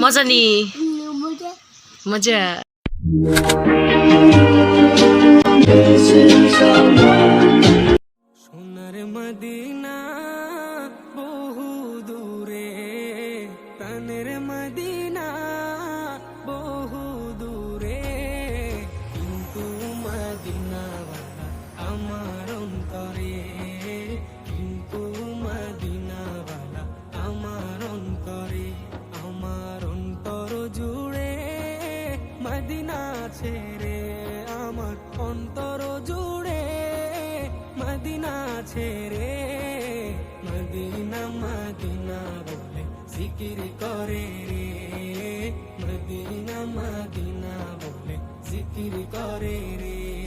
মজা নি মজা সোনার মদিনা বহু দূরে প্রাণের মদিনা আমার অন্তর জুড়ে মদিনা ছেড়ে, মদিনা মদিনা বলে জিকির করে রে। মদিনা মদিনা বলে জিকির করে রে।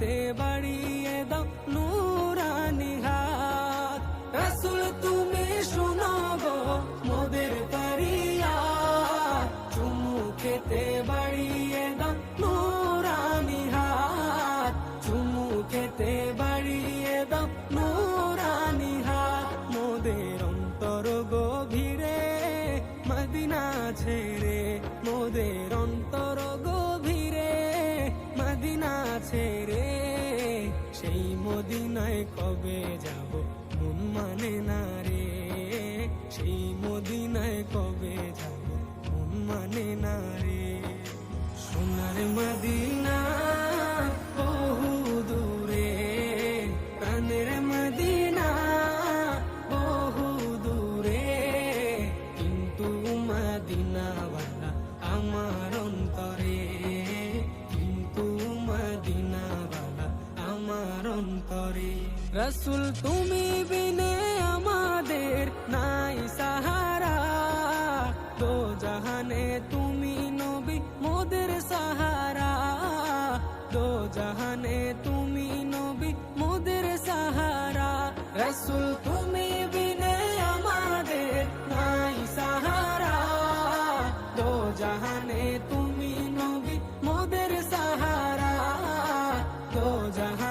তে মদিনা রে। সেই মদিনায় কবে যাব? মন মানে না রে। সেই মদিনায় কবে যাব? মন মানে না রে আমার অন্তরে রসুল, তুমি বিনে আমাদের নাই সাহারা। দো জাহানে তুমি নবী, মোদের সাহারা। দো জাহানে তুমি নবী, মোদের সাহারা। রসুল, তুমি বিনে আমাদের নাই সাহারা। দো জাহানে তুমি নবী, মোদের সাহারা। দো জাহানে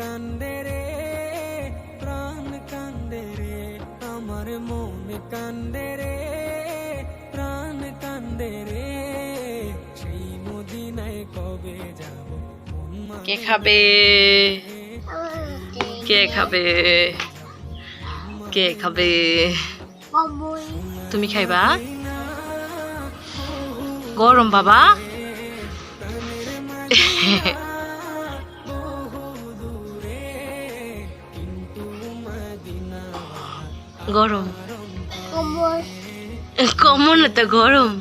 কান্দে রে প্রাণ কান্দে রে আমার মন কান্দে রে প্রাণ কান্দে রে। সেই মদিনায় কবে যাব কে খাবে? কে খাবে? কে খাবে? তুমি খাইবা? গরম বাবা? গরম। কমন তো গরম।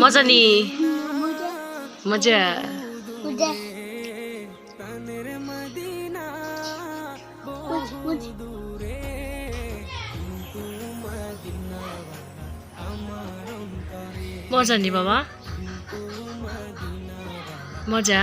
মজা নি? মজা। মজা নি বাবা? মজা।